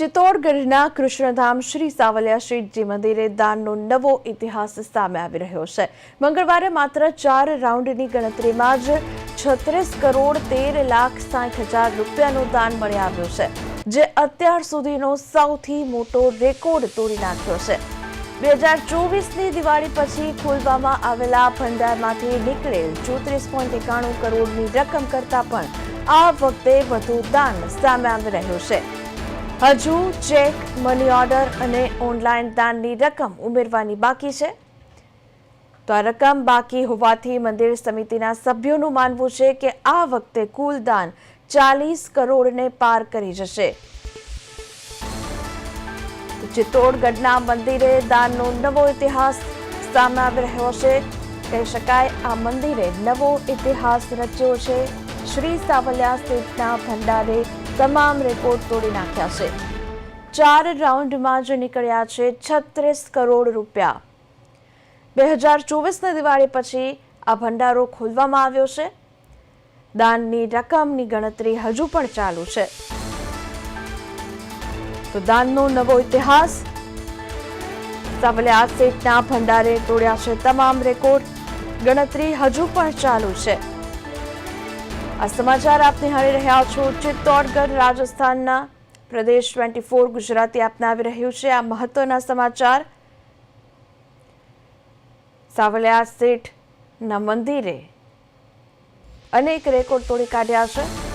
ચિત્તોડગઢના કૃષ્ણધામ શ્રી સાવલિયા શ્રીજી મંદિરે દાનનો નવો ઇતિહાસ સામે આવી રહ્યો છે. મંગળવારે માત્ર ચાર રાઉન્ડની ગણતરીમાં જ છત્રીસ કરોડ તેર લાખ સાઠ હજાર રૂપિયાનું દાન મળી આવ્યું છે, જે અત્યાર સુધીનો સૌથી મોટો રેકોર્ડ તોડી નાખ્યો છે. બે હજાર ચોવીસની દિવાળી પછી ખોલવામાં આવેલા ભંડારમાંથી નીકળેલ ચોત્રીસ પોઈન્ટ એકાણું કરોડની રકમ કરતાં પણ આ વખતે વધુ દાન સામે આવી રહ્યું છે. હજુ ચેક, મની ઓર્ડર અને ઓનલાઈન દાનની રકમ ઉમેરવાની બાકી છે. તો આ રકમ બાકી હોવાથી મંદિર સમિતિના સભ્યોનું માનવું છે કે આ વખતે કુલ દાન ચાલીસ કરોડને પાર કરી જશે. ચિત્તોડગઢના મંદિરે દાનનો નવો ઇતિહાસ સામે આવી રહ્યો છે. કહી શકાય આ મંદિરે નવો ઇતિહાસ રચ્યો છે. શ્રી સાવલિયા સ્થિતના ભંડારે તમામ રેકોર્ડ તોડી નાખ્યા છે. ચાર રાઉન્ડમાં જ નીકળ્યા છે છત્રીસ કરોડ રૂપિયા. બે હજાર ચોવીસની દિવાળી પછી આ ભંડારો ખોલવામાં આવ્યો છે. દાનની રકમની ગણતરી હજુ પણ ચાલુ છે. તો દાનનો નવો ઇતિહાસ. સાવલિયા સેટના ભંડારે તોડ્યા છે તમામ રેકોર્ડ ગણતરી હજુ પણ ચાલુ છે. આ સમાચાર આપ નિહાળી રહ્યા છો. ચિત્તોડગઢ રાજસ્થાનના પ્રદેશ ટ્વેન્ટી ફોર ગુજરાતી આપને આવી રહ્યું છે. આ મહત્વના સમાચાર. સાવલિયા સેઠના મંદિરે અનેક રેકોર્ડ તોડી કાઢ્યા છે.